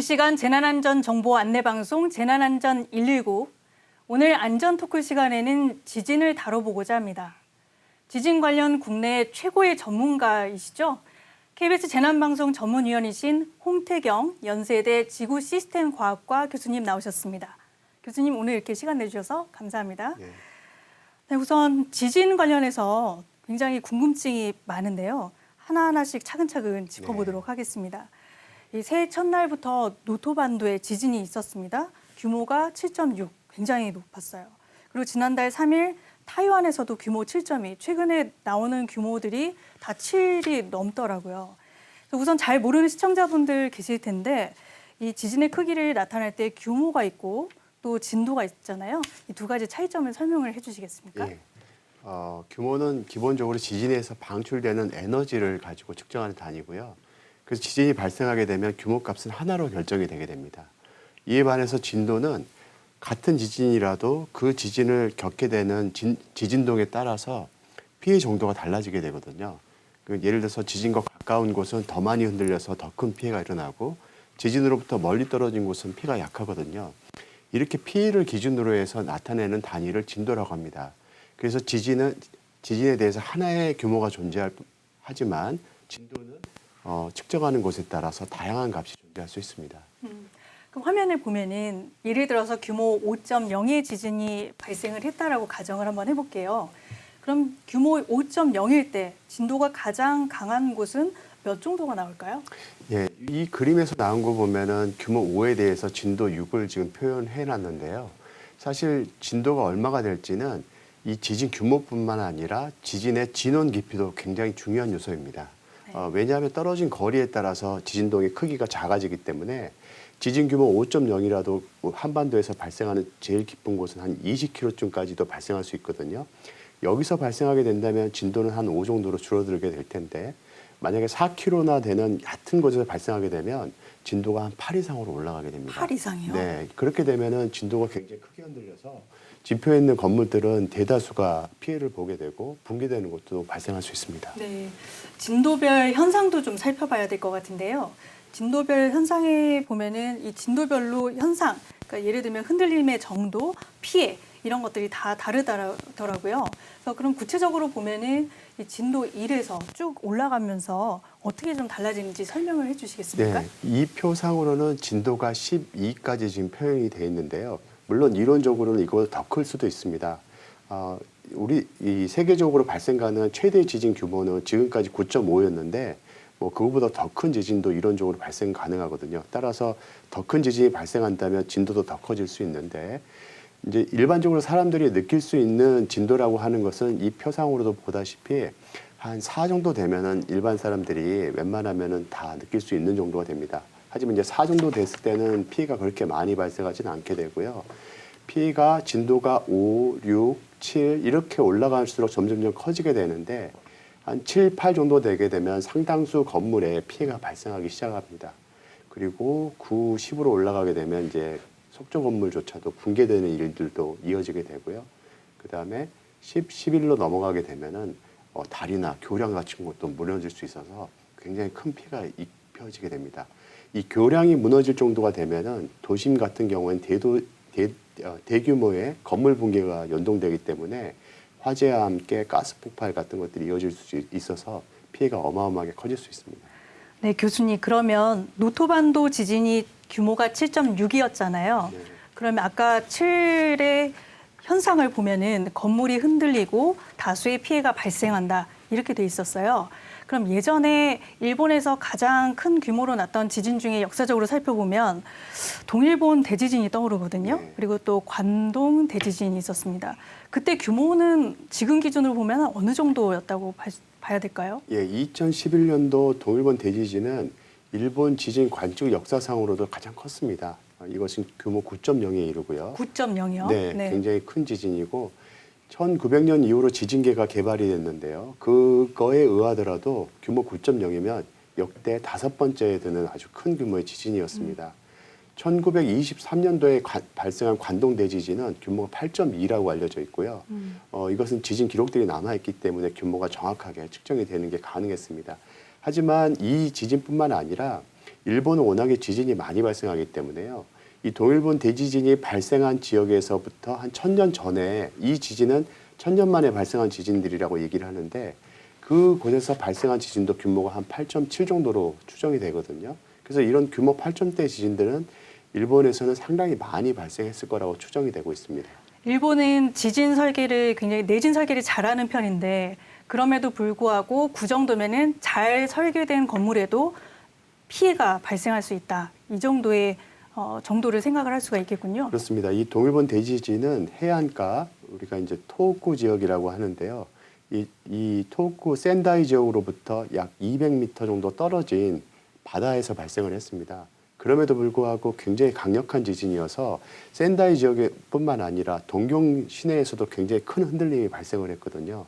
실시간 재난안전 정보 안내 방송 재난안전 119. 오늘 안전 토크 시간에는 지진을 다뤄보고자 합니다. 지진 관련 국내 최고의 전문가이시죠? KBS 재난방송 전문위원이신 홍태경 연세대 지구 시스템 과학과 교수님 나오셨습니다. 교수님 오늘 이렇게 시간 내주셔서 감사합니다. 네. 네, 우선 지진 관련해서 굉장히 궁금증이 많은데요. 하나하나씩 차근차근 짚어보도록 하겠습니다. 이 새해 첫날부터 노토반도에 지진이 있었습니다. 규모가 7.6, 굉장히 높았어요. 그리고 지난달 3일 타이완에서도 규모 7.2, 최근에 나오는 규모들이 다 7이 넘더라고요. 우선 잘 모르는 시청자분들 계실 텐데 이 지진의 크기를 나타낼 때 규모가 있고 또 진도가 있잖아요. 이 두 가지 차이점을 설명을 해주시겠습니까? 예. 어, 규모는 기본적으로 지진에서 방출되는 에너지를 가지고 측정하는 단위고요. 그래서 지진이 발생하게 되면 규모값은 하나로 결정이 되게 됩니다. 이에 반해서 진도는 같은 지진이라도 그 지진을 겪게 되는 진, 지진동에 따라서 피해 정도가 달라지게 되거든요. 그 예를 들어서 지진과 가까운 곳은 더 많이 흔들려서 더 큰 피해가 일어나고 지진으로부터 멀리 떨어진 곳은 피해가 약하거든요. 이렇게 피해를 기준으로 해서 나타내는 단위를 진도라고 합니다. 그래서 지진은 지진에 대해서 하나의 규모가 존재할 뿐- 하지만 진도는 어, 측정하는 곳에 따라서 다양한 값이 존재할 수 있습니다. 그럼 화면을 보면은 예를 들어서 규모 5.0의 지진이 발생을 했다라고 가정을 한번 해볼게요. 그럼 규모 5.0일 때 진도가 가장 강한 곳은 몇 정도가 나올까요? 예, 이 그림에서 나온 거 보면은 규모 5에 대해서 진도 6을 지금 표현해 놨는데요. 사실 진도가 얼마가 될지는 이 지진 규모뿐만 아니라 지진의 진원 깊이도 굉장히 중요한 요소입니다. 어, 왜냐하면 떨어진 거리에 따라서 지진동의 크기가 작아지기 때문에 지진 규모 5.0이라도 한반도에서 발생하는 제일 깊은 곳은 한 20km쯤까지도 발생할 수 있거든요. 여기서 발생하게 된다면 진도는 한 5 정도로 줄어들게 될 텐데 만약에 4km나 되는 얕은 곳에서 발생하게 되면 진도가 한 8 이상으로 올라가게 됩니다. 8 이상이요? 네, 그렇게 되면은 진도가 굉장히 크게 흔들려서 진표에 있는 건물들은 대다수가 피해를 보게 되고 붕괴되는 것도 발생할 수 있습니다. 네. 진도별 현상도 좀 살펴봐야 될 것 같은데요. 진도별 현상에 보면은 이 진도별로 현상, 그러니까 예를 들면 흔들림의 정도, 피해 이런 것들이 다 다르더라고요. 그래서 그럼 구체적으로 보면은 이 진도 1에서 쭉 올라가면서 어떻게 좀 달라지는지 설명을 해주시겠습니까? 네, 이 표상으로는 진도가 12까지 지금 표현이 되어 있는데요. 물론 이론적으로는 이거보다 더 클 수도 있습니다. 어, 우리 이 세계적으로 발생 가능한 최대 지진 규모는 지금까지 9.5였는데 뭐 그거보다 더 큰 지진도 이론적으로 발생 가능하거든요. 따라서 더 큰 지진이 발생한다면 진도도 더 커질 수 있는데 이제 일반적으로 사람들이 느낄 수 있는 진도라고 하는 것은 이 표상으로도 보다시피 한 4 정도 되면은 일반 사람들이 웬만하면은 다 느낄 수 있는 정도가 됩니다. 하지만 이제 4 정도 됐을 때는 피해가 그렇게 많이 발생하지는 않게 되고요. 피해가 진도가 5, 6, 7 이렇게 올라갈수록 점점점 커지게 되는데 한 7, 8 정도 되게 되면 상당수 건물에 피해가 발생하기 시작합니다. 그리고 9, 10으로 올라가게 되면 이제 속조 건물조차도 붕괴되는 일들도 이어지게 되고요. 그 다음에 10, 11로 넘어가게 되면은 어, 다리나 교량 같은 것도 무너질 수 있어서 굉장히 큰 피해가 입혀지게 됩니다. 이 교량이 무너질 정도가 되면은 도심 같은 경우에는 대도, 대, 어, 대규모의 건물 붕괴가 연동되기 때문에 화재와 함께 가스 폭발 같은 것들이 이어질 수 있어서 피해가 어마어마하게 커질 수 있습니다. 네, 교수님 그러면 노토반도 지진이 규모가 7.6이었잖아요. 네. 그러면 아까 7의 현상을 보면은 건물이 흔들리고 다수의 피해가 발생한다 이렇게 돼 있었어요. 그럼 예전에 일본에서 가장 큰 규모로 났던 지진 중에 역사적으로 살펴보면 동일본 대지진이 떠오르거든요. 네. 그리고 또 관동 대지진이 있었습니다. 그때 규모는 지금 기준으로 보면 어느 정도였다고 봐- 봐야 될까요? 예, 2011년도 동일본 대지진은 일본 지진 관측 역사상으로도 가장 컸습니다. 어, 이것은 규모 9.0에 이르고요. 9.0이요. 네, 굉장히 큰 지진이고 1900년 이후로 지진계가 개발이 됐는데요. 그거에 의하더라도 규모 9.0이면 역대 다섯 번째에 드는 아주 큰 규모의 지진이었습니다. 1923년도에 발생한 관동 대지진은 규모가 8.2라고 알려져 있고요. 어, 이것은 지진 기록들이 남아 있기 때문에 규모가 정확하게 측정이 되는 게 가능했습니다. 하지만 이 지진뿐만 아니라 일본은 워낙에 지진이 많이 발생하기 때문에요. 이 동일본 대지진이 발생한 지역에서부터 한 천 년 전에 이 지진은 천 년 만에 발생한 지진들이라고 얘기를 하는데 그곳에서 발생한 지진도 규모가 한 8.7 정도로 추정이 되거든요. 그래서 이런 규모 8점대 지진들은 일본에서는 상당히 많이 발생했을 거라고 추정이 되고 있습니다. 일본은 지진 설계를 굉장히 내진 설계를 잘하는 편인데 그럼에도 불구하고 그 정도면은 잘 설계된 건물에도 피해가 발생할 수 있다. 이 정도의 어, 정도를 생각을 할 수가 있겠군요. 그렇습니다. 이 동일본 대지진은 해안가 우리가 이제 토호쿠 지역이라고 하는데요. 이, 이 토호쿠 센다이 지역으로부터 약 200m 정도 떨어진 바다에서 발생을 했습니다. 그럼에도 불구하고 굉장히 강력한 지진이어서 센다이 지역뿐만 아니라 동경 시내에서도 굉장히 큰 흔들림이 발생을 했거든요.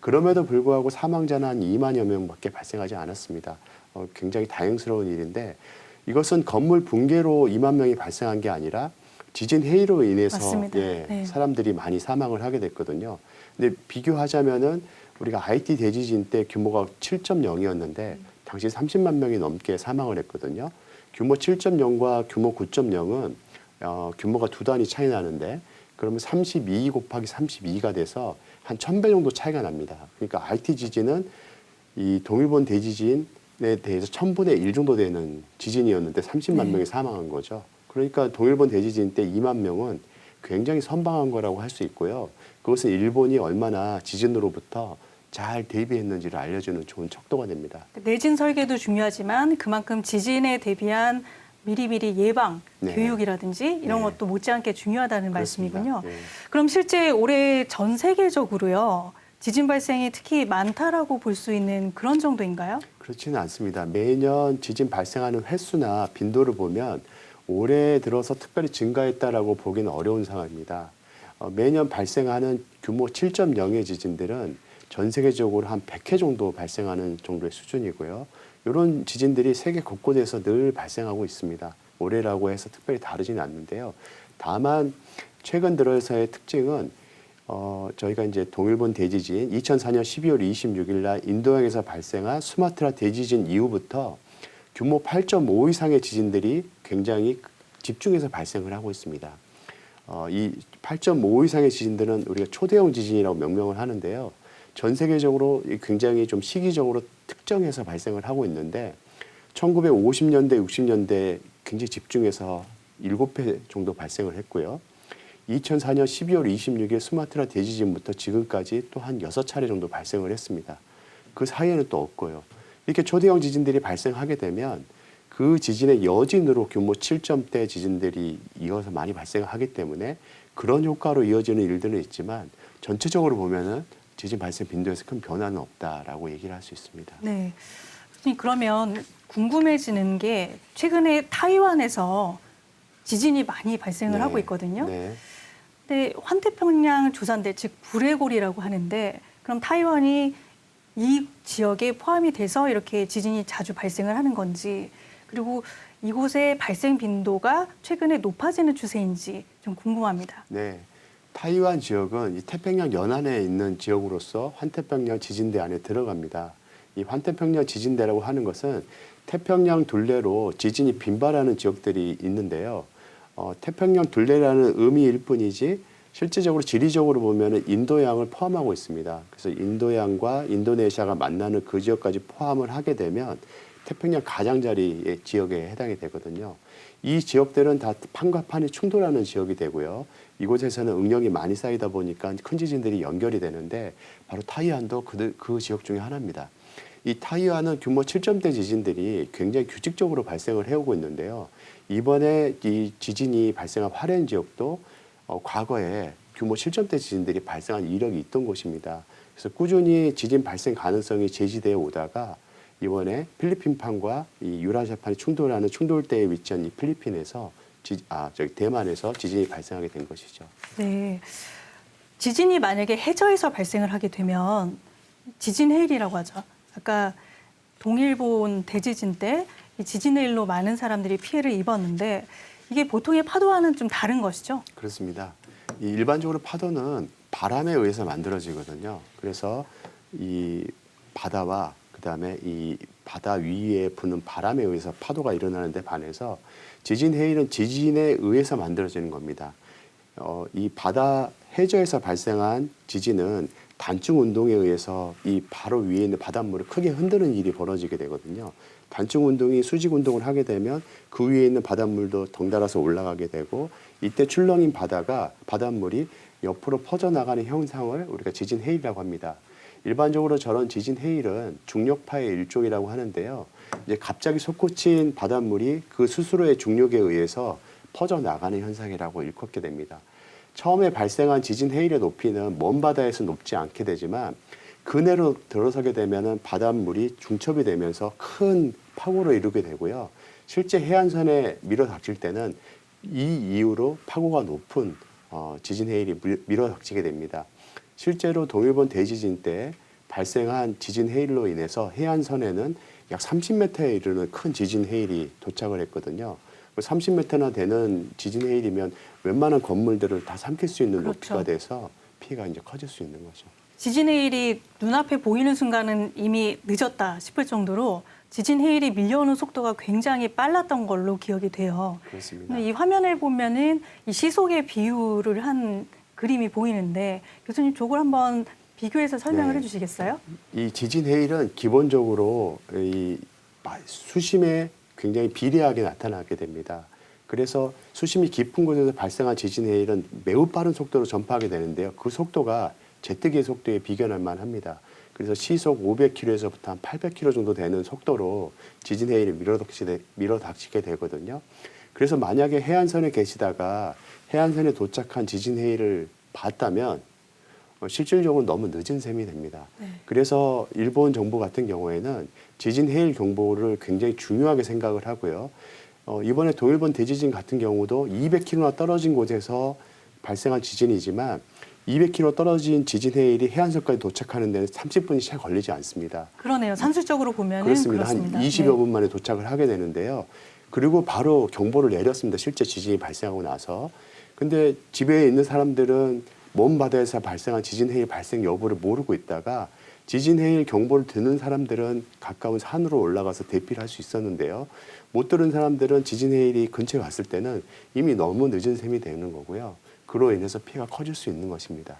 그럼에도 불구하고 사망자는 한 2만여 명밖에 발생하지 않았습니다. 어, 굉장히 다행스러운 일인데 이것은 건물 붕괴로 2만 명이 발생한 게 아니라 지진 해이로 인해서 맞습니다. 예, 네. 사람들이 많이 사망을 하게 됐거든요. 근데 비교하자면은 우리가 하이티 대지진 때 규모가 7.0이었는데 당시 30만 명이 넘게 사망을 했거든요. 규모 7.0과 규모 9.0은 어, 규모가 두 단위 차이 나는데 그러면 32 곱하기 32가 돼서 한 1000배 정도 차이가 납니다. 그러니까 하이티 지진은 이 동일본 대지진에 대해서 1000분의 1 정도 되는 지진이었는데 30만 네. 명이 사망한 거죠. 그러니까 동일본 대지진 때 2만 명은 굉장히 선방한 거라고 할 수 있고요. 그것은 일본이 얼마나 지진으로부터 잘 대비했는지를 알려주는 좋은 척도가 됩니다. 내진 설계도 중요하지만 그만큼 지진에 대비한 미리미리 예방, 네. 교육이라든지 이런 네. 것도 못지않게 중요하다는 그렇습니다. 말씀이군요. 네. 그럼 실제 올해 전 세계적으로요 지진 발생이 특히 많다라고 볼 수 있는 그런 정도인가요? 그렇지는 않습니다. 매년 지진 발생하는 횟수나 빈도를 보면 올해 들어서 특별히 증가했다라고 보기는 어려운 상황입니다. 어, 매년 발생하는 규모 7.0의 지진들은 전 세계적으로 한 100회 정도 발생하는 정도의 수준이고요. 이런 지진들이 세계 곳곳에서 늘 발생하고 있습니다. 올해라고 해서 특별히 다르지는 않는데요. 다만 최근 들어서의 특징은 어, 저희가 이제 동일본 대지진 2004년 12월 26일 날 인도양에서 발생한 수마트라 대지진 이후부터 규모 8.5 이상의 지진들이 굉장히 집중해서 발생을 하고 있습니다. 어, 이 8.5 이상의 지진들은 우리가 초대형 지진이라고 명명을 하는데요. 전 세계적으로 이 굉장히 좀 시기적으로 특정해서 발생을 하고 있는데 1950년대, 60년대 굉장히 집중해서 7회 정도 발생을 했고요. 2004년 12월 26일 수마트라 대지진부터 지금까지 또 한 6차례 정도 발생을 했습니다. 그 사이에는 또 없고요. 이렇게 초대형 지진들이 발생하게 되면 그 지진의 여진으로 규모 7점대 지진들이 이어서 많이 발생하기 때문에 그런 효과로 이어지는 일들은 있지만 전체적으로 보면은 지진 발생 빈도에서 큰 변화는 없다라고 얘기를 할 수 있습니다. 네. 그러면 궁금해지는 게 최근에 타이완에서 지진이 많이 발생을 네. 하고 있거든요. 네. 근데 환태평양 조산대 즉 불레골이라고 하는데 그럼 타이완이 이 지역에 포함이 돼서 이렇게 지진이 자주 발생을 하는 건지 그리고 이곳의 발생 빈도가 최근에 높아지는 추세인지 좀 궁금합니다. 네. 타이완 지역은 이 태평양 연안에 있는 지역으로서 환태평양 지진대 안에 들어갑니다. 이 환태평양 지진대라고 하는 것은 태평양 둘레로 지진이 빈발하는 지역들이 있는데요. 어, 태평양 둘레라는 의미일 뿐이지 실제적으로 지리적으로 보면 인도양을 포함하고 있습니다. 그래서 인도양과 인도네시아가 만나는 그 지역까지 포함을 하게 되면 태평양 가장자리의 지역에 해당이 되거든요. 이 지역들은 다 판과 판이 충돌하는 지역이 되고요. 이곳에서는 응력이 많이 쌓이다 보니까 큰 지진들이 연결이 되는데 바로 타이완도 그, 그 지역 중에 하나입니다. 이 타이완은 규모 7점대 지진들이 굉장히 규칙적으로 발생을 해오고 있는데요. 이번에 이 지진이 발생한 화롄 지역도 어, 과거에 규모 7점대 지진들이 발생한 이력이 있던 곳입니다. 그래서 꾸준히 지진 발생 가능성이 제시되어 오다가 이번에 필리핀판과 이 유라시아판이 충돌하는 충돌대에 위치한 이 필리핀에서 지, 아 저기 대만에서 지진이 발생하게 된 것이죠. 네. 지진이 만약에 해저에서 발생을 하게 되면 지진 해일이라고 하죠. 아까 동일본 대지진 때 이 지진 해일로 많은 사람들이 피해를 입었는데 이게 보통의 파도와는 좀 다른 것이죠. 그렇습니다. 이 일반적으로 파도는 바람에 의해서 만들어지거든요. 그래서 이 바다와 그다음 그다음에 이 바다 위에 부는 바람에 의해서 파도가 일어나는데 반해서 지진 해일은 지진에 의해서 만들어지는 겁니다. 어, 이 바다 해저에서 발생한 지진은 단층 운동에 의해서 이 바로 위에 있는 바닷물을 크게 흔드는 일이 벌어지게 되거든요. 단층 운동이 수직 운동을 하게 되면 그 위에 있는 바닷물도 덩달아서 올라가게 되고 이때 출렁인 바다가 바닷물이 옆으로 퍼져나가는 현상을 우리가 지진 해일이라고 합니다. 일반적으로 저런 지진 해일은 중력파의 일종이라고 하는데요. 이제 갑자기 솟구친 바닷물이 그 스스로의 중력에 의해서 퍼져 나가는 현상이라고 일컫게 됩니다. 처음에 발생한 지진 해일의 높이는 먼 바다에서 높지 않게 되지만 그네로 들어서게 되면은 바닷물이 중첩이 되면서 큰 파고를 이루게 되고요. 실제 해안선에 밀어 닥칠 때는 이 이후로 파고가 높은 어, 지진 해일이 밀- 밀어 닥치게 됩니다. 실제로 동일본 대지진 때 발생한 지진 해일로 인해서 해안선에는 약 30m에 이르는 큰 지진 해일이 도착을 했거든요. 30m나 되는 지진 해일이면 웬만한 건물들을 다 삼킬 수 있는 그렇죠. 높이가 돼서 피해가 이제 커질 수 있는 거죠. 지진 해일이 눈앞에 보이는 순간은 이미 늦었다 싶을 정도로 지진 해일이 밀려오는 속도가 굉장히 빨랐던 걸로 기억이 돼요. 그렇습니다. 이 화면을 보면은 이 시속의 비율을 한 그림이 보이는데 교수님 저걸 한번 비교해서 설명을 네. 해주시겠어요? 이 지진 해일은 기본적으로 이 마- 수심에 굉장히 비례하게 나타나게 됩니다. 그래서 수심이 깊은 곳에서 발생한 지진 해일은 매우 빠른 속도로 전파하게 되는데요. 그 속도가 제트기의 속도에 비견할 만합니다. 그래서 시속 500km에서부터 한 800km 정도 되는 속도로 지진 해일이 밀어닥치게, 되거든요. 그래서 만약에 해안선에 계시다가 해안선에 도착한 지진 해일을 봤다면 어, 실질적으로 너무 늦은 셈이 됩니다. 네. 그래서 일본 정부 같은 경우에는 지진 해일 경보를 굉장히 중요하게 생각을 하고요. 어, 이번에 동일본 대지진 같은 경우도 200km나 떨어진 곳에서 발생한 지진이지만 200km 떨어진 지진 해일이 해안선까지 도착하는 데는 30분이 채 걸리지 않습니다. 그러네요. 산술적으로 보면은 그렇습니다. 그렇습니다. 한 20여 네. 분 만에 도착을 하게 되는데요. 그리고 바로 경보를 내렸습니다. 실제 지진이 발생하고 나서. 근데 집에 있는 사람들은 먼 바다에서 발생한 지진 해일 발생 여부를 모르고 있다가 지진 해일 경보를 듣는 사람들은 가까운 산으로 올라가서 대피를 할 수 있었는데요. 못 들은 사람들은 지진 해일이 근처에 왔을 때는 이미 너무 늦은 셈이 되는 거고요. 그로 인해서 피해가 커질 수 있는 것입니다.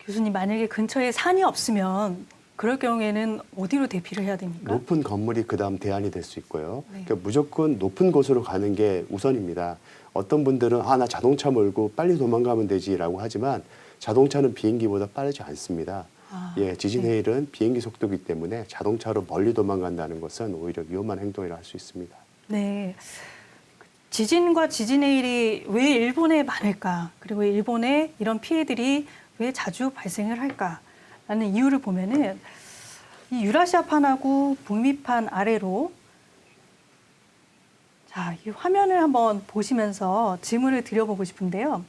교수님 만약에 근처에 산이 없으면 그럴 경우에는 어디로 대피를 해야 됩니까? 높은 건물이 그다음 대안이 될 수 있고요. 네. 그러니까 무조건 높은 곳으로 가는 게 우선입니다. 어떤 분들은 아 나 자동차 몰고 빨리 도망가면 되지라고 하지만 자동차는 비행기보다 빠르지 않습니다. 아, 예, 지진 네. 해일은 비행기 속도이기 때문에 자동차로 멀리 도망간다는 것은 오히려 위험한 행동이라 할 수 있습니다. 네. 지진과 지진 해일이 왜 일본에 많을까? 그리고 일본에 이런 피해들이 왜 자주 발생을 할까 라는 이유를 보면은 이 유라시아판하고 북미판 아래로 자, 이 화면을 한번 보시면서 질문을 드려보고 싶은데요.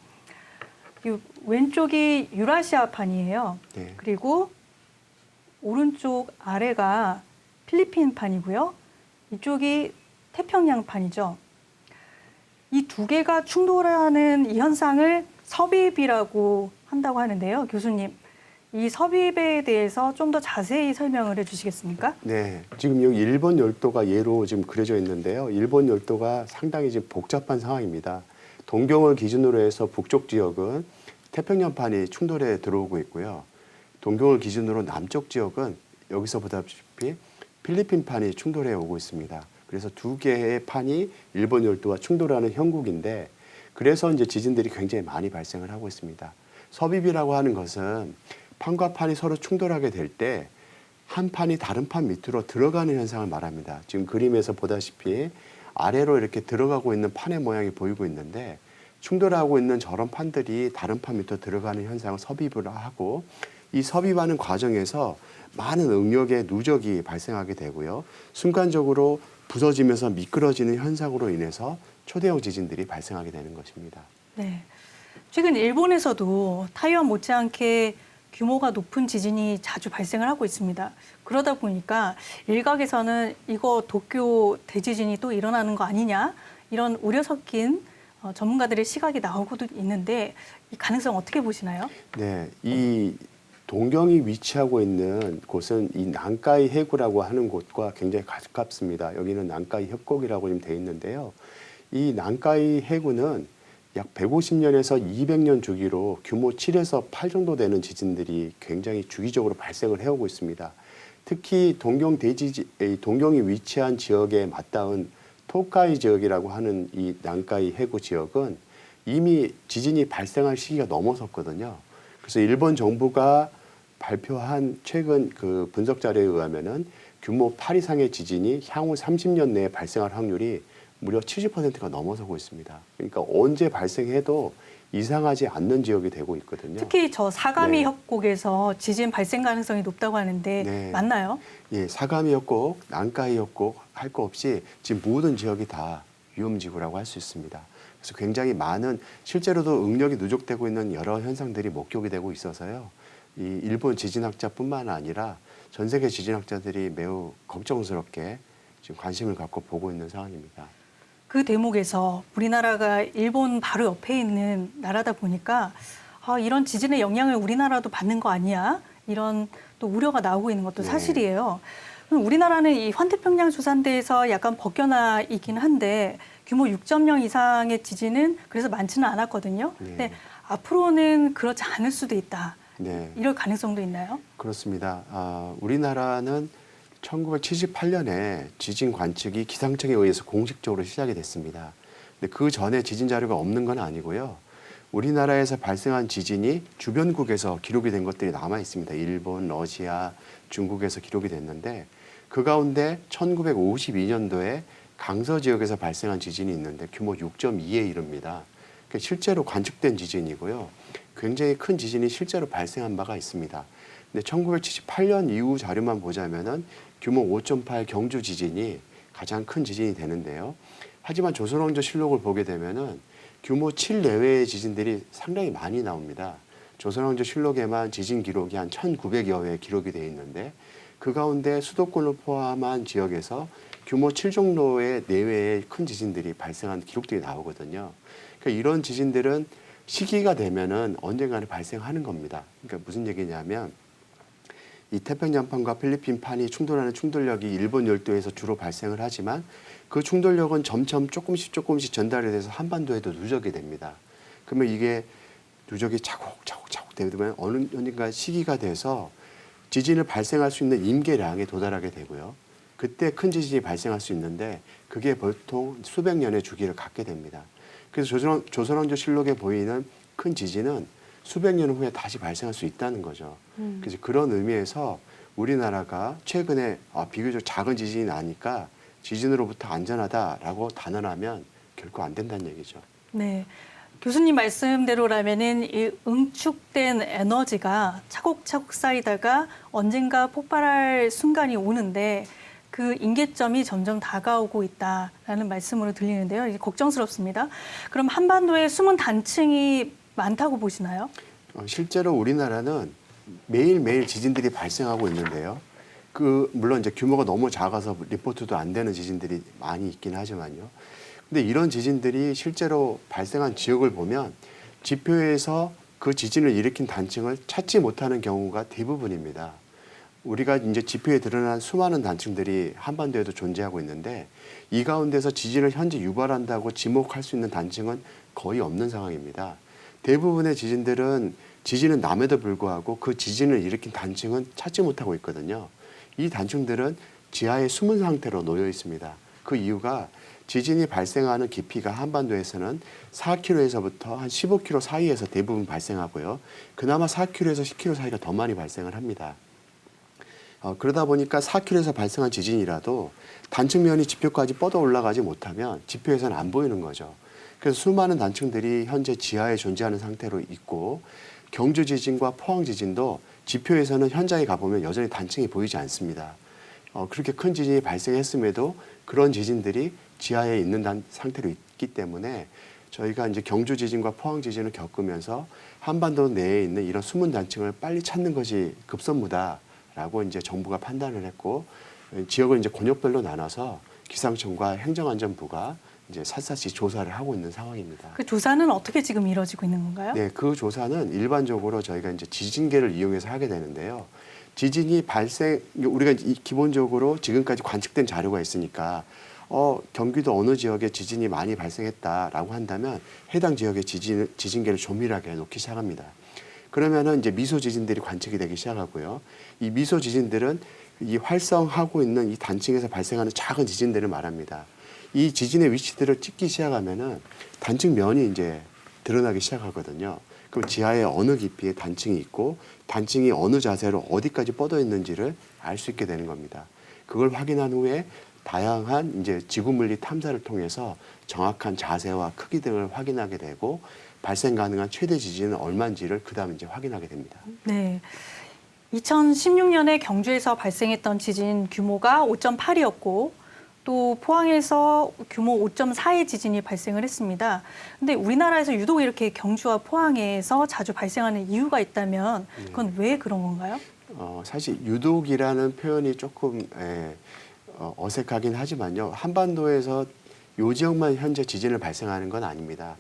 이 왼쪽이 유라시아판이에요. 네. 그리고 오른쪽 아래가 필리핀판이고요. 이쪽이 태평양판이죠. 이 두 개가 충돌하는 이 현상을 섭입이라고 한다고 하는데요. 교수님, 이 섭입에 대해서 좀 더 자세히 설명을 해 주시겠습니까? 네, 지금 여기 일본 열도가 예로 지금 그려져 있는데요. 일본 열도가 상당히 지금 복잡한 상황입니다. 동경을 기준으로 해서 북쪽 지역은 태평양판이 충돌에 들어오고 있고요. 동경을 기준으로 남쪽 지역은 여기서 보다시피 필리핀판이 충돌해 오고 있습니다. 그래서 두 개의 판이 일본 열도와 충돌하는 형국인데 그래서 이제 지진들이 굉장히 많이 발생을 하고 있습니다. 섭입이라고 하는 것은 판과 판이 서로 충돌하게 될 때 한 판이 다른 판 밑으로 들어가는 현상을 말합니다. 지금 그림에서 보다시피 아래로 이렇게 들어가고 있는 판의 모양이 보이고 있는데 충돌하고 있는 저런 판들이 다른 판 밑으로 들어가는 현상을 섭입을 하고 이 섭입하는 과정에서 많은 응력의 누적이 발생하게 되고요. 순간적으로 부서지면서 미끄러지는 현상으로 인해서 초대형 지진들이 발생하게 되는 것입니다. 네. 최근 일본에서도 타이완 못지않게 규모가 높은 지진이 자주 발생을 하고 있습니다. 그러다 보니까 일각에서는 이거 도쿄 대지진이 또 일어나는 거 아니냐 이런 우려 섞인 어, 전문가들의 시각이 나오고도 있는데 이 가능성 어떻게 보시나요? 네, 이 동경이 위치하고 있는 곳은 이 난카이 해구라고 하는 곳과 굉장히 가깝습니다. 여기는 난카이 협곡이라고 지금 돼 있는데요. 이 난카이 해구는 약 150년에서 200년 주기로 규모 7에서 8 정도 되는 지진들이 굉장히 주기적으로 발생을 해오고 있습니다. 특히 동경 대지 동경이 위치한 지역에 맞닿은 토카이 지역이라고 하는 이 난카이 해구 지역은 이미 지진이 발생할 시기가 넘어섰거든요. 그래서 일본 정부가 발표한 최근 그 분석 자료에 의하면은 규모 8 이상의 지진이 향후 30년 내에 발생할 확률이 무려 70%가 넘어서고 있습니다. 그러니까 언제 발생해도 이상하지 않는 지역이 되고 있거든요. 특히 저 사가미 네. 협곡에서 지진 발생 가능성이 높다고 하는데 네. 맞나요? 예, 사가미 협곡, 난카이 협곡 할 거 없이 지금 모든 지역이 다 위험지구라고 할 수 있습니다. 그래서 굉장히 많은 실제로도 응력이 누적되고 있는 여러 현상들이 목격이 되고 있어서요. 이 일본 지진학자뿐만 아니라 전 세계 지진학자들이 매우 걱정스럽게 지금 관심을 갖고 보고 있는 상황입니다. 그 대목에서 우리나라가 일본 바로 옆에 있는 나라다 보니까 아, 이런 지진의 영향을 우리나라도 받는 거 아니야? 이런 또 우려가 나오고 있는 것도 네. 사실이에요. 우리나라는 이 환태평양 주산대에서 약간 벗겨나 있긴 한데 규모 6.0 이상의 지진은 그래서 많지는 않았거든요. 네. 근데 앞으로는 그렇지 않을 수도 있다. 네. 이럴 가능성도 있나요? 그렇습니다. 아, 우리나라는 1978년에 지진 관측이 기상청에 의해서 공식적으로 시작이 됐습니다. 근데 그 전에 지진 자료가 없는 건 아니고요. 우리나라에서 발생한 지진이 주변국에서 기록이 된 것들이 남아 있습니다. 일본, 러시아, 중국에서 기록이 됐는데 그 가운데 1952년도에 강서 지역에서 발생한 지진이 있는데 규모 6.2에 이릅니다. 그러니까 실제로 관측된 지진이고요. 굉장히 큰 지진이 실제로 발생한 바가 있습니다. 근데 1978년 이후 자료만 보자면은 규모 5.8 경주 지진이 가장 큰 지진이 되는데요. 하지만 조선왕조 실록을 보게 되면은 규모 7 내외의 지진들이 상당히 많이 나옵니다. 조선왕조 실록에만 지진 기록이 한 1,900여 회 기록이 되어 있는데 그 가운데 수도권을 포함한 지역에서 규모 7 정도의 내외의 큰 지진들이 발생한 기록들이 나오거든요. 그러니까 이런 지진들은 시기가 되면은 언젠가는 발생하는 겁니다. 그러니까 무슨 얘기냐면 이 태평양판과 필리핀판이 충돌하는 충돌력이 일본 열도에서 주로 발생을 하지만 그 충돌력은 점점 조금씩 조금씩 전달이 돼서 한반도에도 누적이 됩니다. 그러면 이게 누적이 차곡차곡차곡 되면 어느 언젠가 시기가 돼서 지진을 발생할 수 있는 임계량에 도달하게 되고요. 그때 큰 지진이 발생할 수 있는데 그게 보통 수백 년의 주기를 갖게 됩니다. 그래서 조선, 조선왕조 실록에 보이는 큰 지진은 수백 년 후에 다시 발생할 수 있다는 거죠. 음. 그래서 그런 의미에서 우리나라가 최근에 아, 비교적 작은 지진이 나니까 지진으로부터 안전하다라고 단언하면 결코 안 된다는 얘기죠. 네. 교수님 말씀대로라면은 이 응축된 에너지가 차곡차곡 쌓이다가 언젠가 폭발할 순간이 오는데 그 임계점이 점점 다가오고 있다라는 말씀으로 들리는데요. 이게 걱정스럽습니다. 그럼 한반도에 숨은 단층이 많다고 보시나요? 어, 실제로 우리나라는 매일매일 지진들이 발생하고 있는데요. 그 물론 이제 규모가 너무 작아서 리포트도 안 되는 지진들이 많이 있긴 하지만요. 근데 이런 지진들이 실제로 발생한 지역을 보면 지표에서 그 지진을 일으킨 단층을 찾지 못하는 경우가 대부분입니다. 우리가 이제 지표에 드러난 수많은 단층들이 한반도에도 존재하고 있는데 이 가운데서 지진을 현재 유발한다고 지목할 수 있는 단층은 거의 없는 상황입니다. 대부분의 지진들은 지진은 남에도 불구하고 그 지진을 일으킨 단층은 찾지 못하고 있거든요. 이 단층들은 지하에 숨은 상태로 놓여 있습니다. 그 이유가 지진이 발생하는 깊이가 한반도에서는 4km에서부터 한 15km 사이에서 대부분 발생하고요. 그나마 4km에서 10km 사이가 더 많이 발생을 합니다. 어, 그러다 보니까 4km에서 발생한 지진이라도 단층면이 지표까지 뻗어 올라가지 못하면 지표에서는 안 보이는 거죠. 그래서 수많은 단층들이 현재 지하에 존재하는 상태로 있고 경주 지진과 포항 지진도 지표에서는 현장에 가보면 여전히 단층이 보이지 않습니다. 어, 그렇게 큰 지진이 발생했음에도 그런 지진들이 지하에 있는 단, 상태로 있기 때문에 저희가 이제 경주 지진과 포항 지진을 겪으면서 한반도 내에 있는 이런 숨은 단층을 빨리 찾는 것이 급선무다 라고 이제 정부가 판단을 했고 지역을 이제 권역별로 나눠서 기상청과 행정안전부가 이제 샅샅이 조사를 하고 있는 상황입니다. 그 조사는 어떻게 지금 이루어지고 있는 건가요? 네, 그 조사는 일반적으로 저희가 이제 지진계를 이용해서 하게 되는데요. 지진이 발생 우리가 이- 기본적으로 지금까지 관측된 자료가 있으니까 어, 경기도 어느 지역에 지진이 많이 발생했다라고 한다면 해당 지역의 지진 지진계를 조밀하게 놓기 시작합니다. 그러면은 이제 미소 지진들이 관측이 되기 시작하고요. 이 미소 지진들은 이 활성하고 있는 이 단층에서 발생하는 작은 지진들을 말합니다. 이 지진의 위치들을 찍기 시작하면은 단층 면이 이제 드러나기 시작하거든요. 그럼 지하에 어느 깊이의 단층이 있고 단층이 어느 자세로 어디까지 뻗어 있는지를 알 수 있게 되는 겁니다. 그걸 확인한 후에 다양한 이제 지구 물리 탐사를 통해서 정확한 자세와 크기 등을 확인하게 되고 발생 가능한 최대 지진은 얼마인지를 그다음 이제 확인하게 됩니다. 네. 2016년에 경주에서 발생했던 지진 규모가 5.8이었고 또 포항에서 규모 5.4의 지진이 발생을 했습니다. 근데 우리나라에서 유독 이렇게 경주와 포항에서 자주 발생하는 이유가 있다면 그건 왜 그런 건가요? 어, 사실 유독이라는 표현이 조금 에, 어, 어색하긴 하지만요. 한반도에서 요 지역만 현재 지진을 발생하는 건 아닙니다.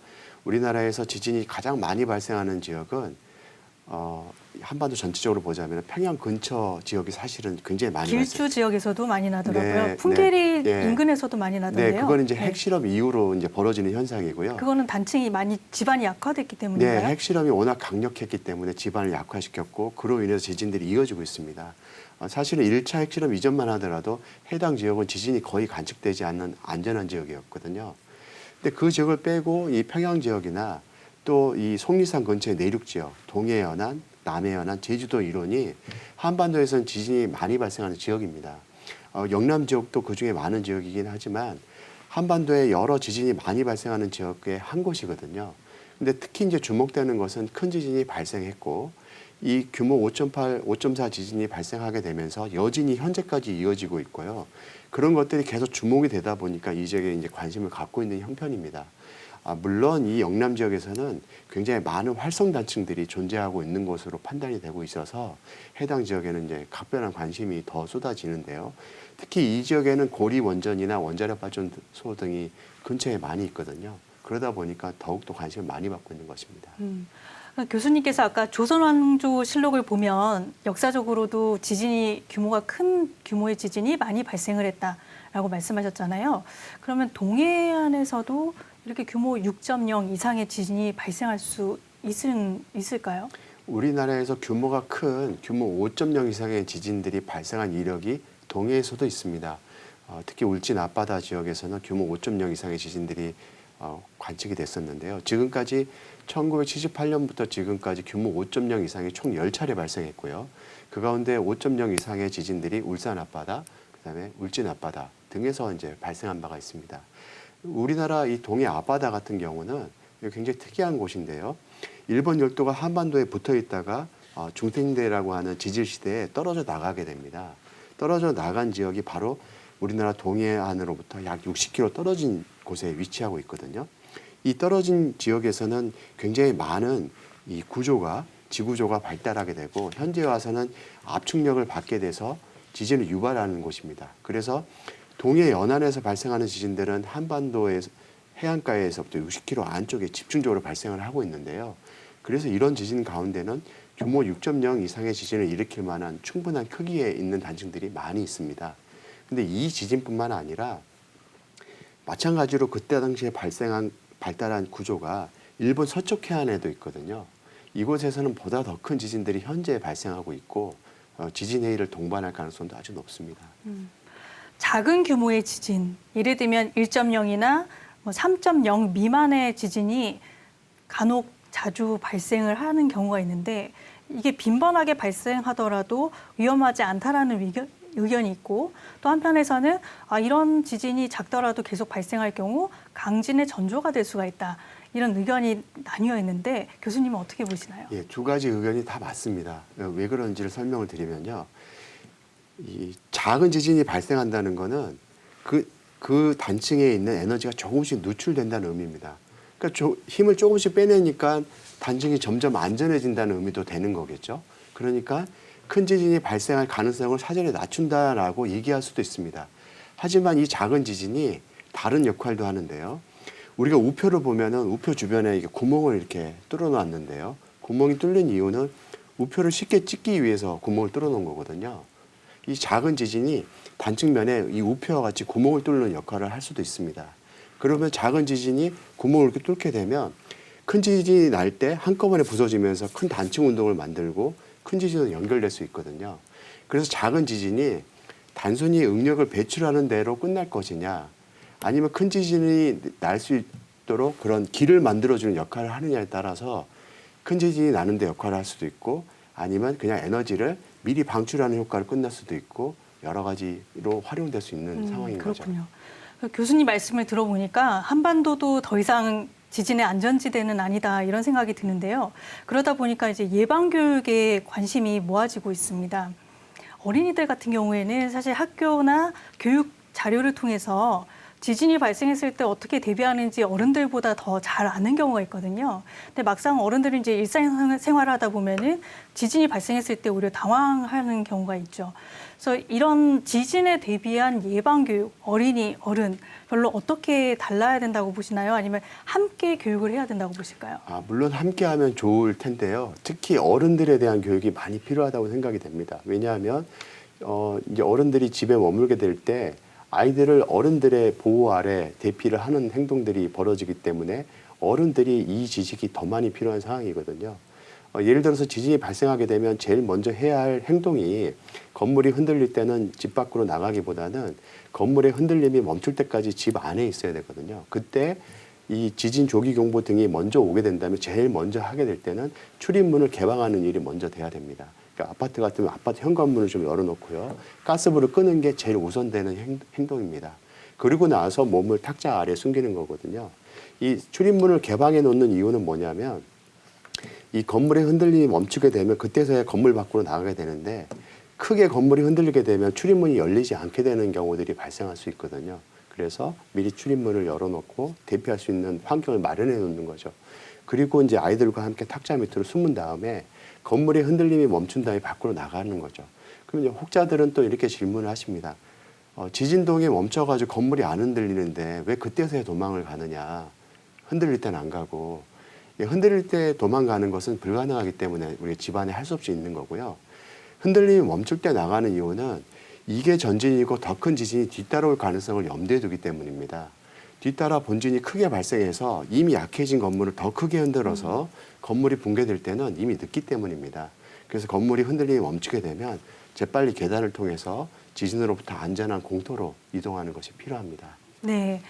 우리나라에서 지진이 가장 많이 발생하는 지역은 어, 한반도 전체적으로 보자면 평양 근처 지역이 사실은 굉장히 많이 발생. 길주 지역에서도 많이 나더라고요. 네, 풍계리 네, 네. 인근에서도 많이 나던데요. 네, 그건 이제 네. 핵실험 이후로 이제 벌어지는 현상이고요. 그거는 단층이 많이 지반이 약화됐기 네, 때문인가요? 핵실험이 워낙 강력했기 때문에 지반을 약화시켰고 그로 인해서 지진들이 이어지고 있습니다. 어, 사실은 1차 핵실험 이전만 하더라도 해당 지역은 지진이 거의 관측되지 않는 안전한 지역이었거든요. 근데 그 지역을 빼고 이 평양 지역이나 또 이 속리산 근처의 내륙 지역, 동해 연안, 남해 연안, 제주도 이론이 한반도에서는 지진이 많이 발생하는 지역입니다. 어, 영남 지역도 그 중에 많은 지역이긴 하지만 한반도에 여러 지진이 많이 발생하는 지역의 한 곳이거든요. 근데 특히 이제 주목되는 것은 큰 지진이 발생했고 이 규모 5.8, 5.4 지진이 발생하게 되면서 여진이 현재까지 이어지고 있고요. 그런 것들이 계속 주목이 되다 보니까 이 지역에 이제 관심을 갖고 있는 형편입니다. 아, 물론 이 영남 지역에서는 굉장히 많은 활성 단층들이 존재하고 있는 것으로 판단이 되고 있어서 해당 지역에는 이제 각별한 관심이 더 쏟아지는데요. 특히 이 지역에는 고리 원전이나 원자력 발전소 등이 근처에 많이 있거든요. 그러다 보니까 더욱더 관심을 많이 받고 있는 것입니다. 음. 교수님께서 아까 조선왕조 실록을 보면 역사적으로도 지진이 규모가 큰 규모의 지진이 많이 발생을 했다라고 말씀하셨잖아요. 그러면 동해안에서도 이렇게 규모 6.0 이상의 지진이 발생할 수 있은, 있을까요? 우리나라에서 규모가 큰 규모 5.0 이상의 지진들이 발생한 이력이 동해에서도 있습니다. 어, 특히 울진 앞바다 지역에서는 규모 5.0 이상의 지진들이 어, 관측이 됐었는데요. 지금까지 1978년부터 지금까지 규모 5.0 이상이 총 10차례 발생했고요. 그 가운데 5.0 이상의 지진들이 울산 앞바다, 그다음에 울진 앞바다 등에서 이제 발생한 바가 있습니다. 우리나라 이 동해 앞바다 같은 경우는 굉장히 특이한 곳인데요. 일본 열도가 한반도에 붙어 있다가 어, 중생대라고 하는 지질 시대에 떨어져 나가게 됩니다. 떨어져 나간 지역이 바로 우리나라 동해안으로부터 약 60km 떨어진 곳에 위치하고 있거든요. 이 떨어진 지역에서는 굉장히 많은 이 구조가 지구조가 발달하게 되고 현재 와서는 압축력을 받게 돼서 지진을 유발하는 곳입니다. 그래서 동해 연안에서 발생하는 지진들은 한반도의 해안가에서부터 60km 안쪽에 집중적으로 발생을 하고 있는데요. 그래서 이런 지진 가운데는 규모 6.0 이상의 지진을 일으킬 만한 충분한 크기에 있는 단층들이 많이 있습니다. 근데 이 지진뿐만 아니라 마찬가지로 그때 당시에 발생한 발달한 구조가 일본 서쪽 해안에도 있거든요. 이곳에서는 보다 더 큰 지진들이 현재 발생하고 있고 어, 지진 해일을 동반할 가능성도 아주 높습니다. 작은 규모의 지진, 예를 들면 1.0이나 뭐 3.0 미만의 지진이 간혹 자주 발생을 하는 경우가 있는데 이게 빈번하게 발생하더라도 위험하지 않다라는 의견, 의견이 있고 또 한편에서는 아, 이런 지진이 작더라도 계속 발생할 경우 강진의 전조가 될 수가 있다. 이런 의견이 나뉘어 있는데 교수님은 어떻게 보시나요? 예, 두 가지 의견이 다 맞습니다. 어, 왜 그런지를 설명을 드리면요. 이 작은 지진이 발생한다는 거는 그, 그 단층에 있는 에너지가 조금씩 누출된다는 의미입니다. 그러니까 조, 힘을 조금씩 빼내니까 단층이 점점 안전해진다는 의미도 되는 거겠죠. 그러니까 큰 지진이 발생할 가능성을 사전에 낮춘다라고 얘기할 수도 있습니다. 하지만 이 작은 지진이 다른 역할도 하는데요. 우리가 우표를 보면은 우표 주변에 이게 구멍을 이렇게 뚫어 놨는데요. 구멍이 뚫린 이유는 우표를 쉽게 찍기 위해서 구멍을 뚫어 놓은 거거든요. 이 작은 지진이 단측면에 이 우표와 같이 구멍을 뚫는 역할을 할 수도 있습니다. 그러면 작은 지진이 구멍을 이렇게 뚫게 되면 큰 지진이 날 때 한꺼번에 부서지면서 큰 단층 운동을 만들고 큰 지진으로 연결될 수 있거든요. 그래서 작은 지진이 단순히 응력을 배출하는 대로 끝날 것이냐 아니면 큰 지진이 날 수 있도록 그런 길을 만들어주는 역할을 하느냐에 따라서 큰 지진이 나는데 역할을 할 수도 있고 아니면 그냥 에너지를 미리 방출하는 효과를 끝날 수도 있고 여러 가지로 활용될 수 있는 음, 상황인 거죠. 그렇군요. 그 교수님 말씀을 들어보니까 한반도도 더 이상 지진의 안전지대는 아니다 이런 생각이 드는데요. 그러다 보니까 이제 예방 교육에 관심이 모아지고 있습니다. 어린이들 같은 경우에는 사실 학교나 교육 자료를 통해서 지진이 발생했을 때 어떻게 대비하는지 어른들보다 더 잘 아는 경우가 있거든요. 근데 막상 어른들이 이제 일상생활을 하다 보면은 지진이 발생했을 때 오히려 당황하는 경우가 있죠. 그래서 이런 지진에 대비한 예방 교육, 어린이, 어른 별로 어떻게 달라야 된다고 보시나요? 아니면 함께 교육을 해야 된다고 보실까요? 아, 물론 함께 하면 좋을 텐데요. 특히 어른들에 대한 교육이 많이 필요하다고 생각이 됩니다. 왜냐하면 어, 이제 어른들이 집에 머물게 될 때 아이들을 어른들의 보호 아래 대피를 하는 행동들이 벌어지기 때문에 어른들이 이 지식이 더 많이 필요한 상황이거든요. 어, 예를 들어서 지진이 발생하게 되면 제일 먼저 해야 할 행동이 건물이 흔들릴 때는 집 밖으로 나가기보다는 건물의 흔들림이 멈출 때까지 집 안에 있어야 되거든요. 그때 이 지진 조기 경보 등이 먼저 오게 된다면 제일 먼저 하게 될 때는 출입문을 개방하는 일이 먼저 돼야 됩니다. 그러니까 아파트 같으면 아파트 현관문을 좀 열어놓고요. 가스불을 끄는 게 제일 우선되는 행, 행동입니다. 그리고 나서 몸을 탁자 아래 숨기는 거거든요. 이 출입문을 개방해 놓는 이유는 뭐냐면 이 건물의 흔들림이 멈추게 되면 그때서야 건물 밖으로 나가게 되는데 크게 건물이 흔들리게 되면 출입문이 열리지 않게 되는 경우들이 발생할 수 있거든요. 그래서 미리 출입문을 열어놓고 대피할 수 있는 환경을 마련해 놓는 거죠. 그리고 이제 아이들과 함께 탁자 밑으로 숨은 다음에 건물의 흔들림이 멈춘 다음에 밖으로 나가는 거죠. 그럼 이제 혹자들은 또 이렇게 질문을 하십니다. 어, 지진동에 멈춰가지고 건물이 안 흔들리는데 왜 그때서야 도망을 가느냐? 흔들릴 땐 안 가고 예, 흔들릴 때 도망가는 것은 불가능하기 때문에 우리 집안에 할 수 없이 있는 거고요. 흔들림이 멈출 때 나가는 이유는 이게 전진이고 더 큰 지진이 뒤따라올 가능성을 염두에 두기 때문입니다. 뒤따라 본진이 크게 발생해서 이미 약해진 건물을 더 크게 흔들어서 건물이 붕괴될 때는 이미 늦기 때문입니다. 그래서 건물이 흔들림이 멈추게 되면 재빨리 계단을 통해서 지진으로부터 안전한 공터로 이동하는 것이 필요합니다. 네.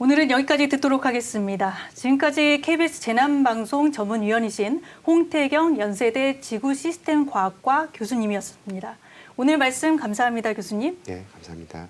오늘은 여기까지 듣도록 하겠습니다. 지금까지 KBS 재난방송 전문위원이신 홍태경 연세대 지구시스템과학과 교수님이었습니다. 오늘 말씀 감사합니다, 교수님. 네, 감사합니다.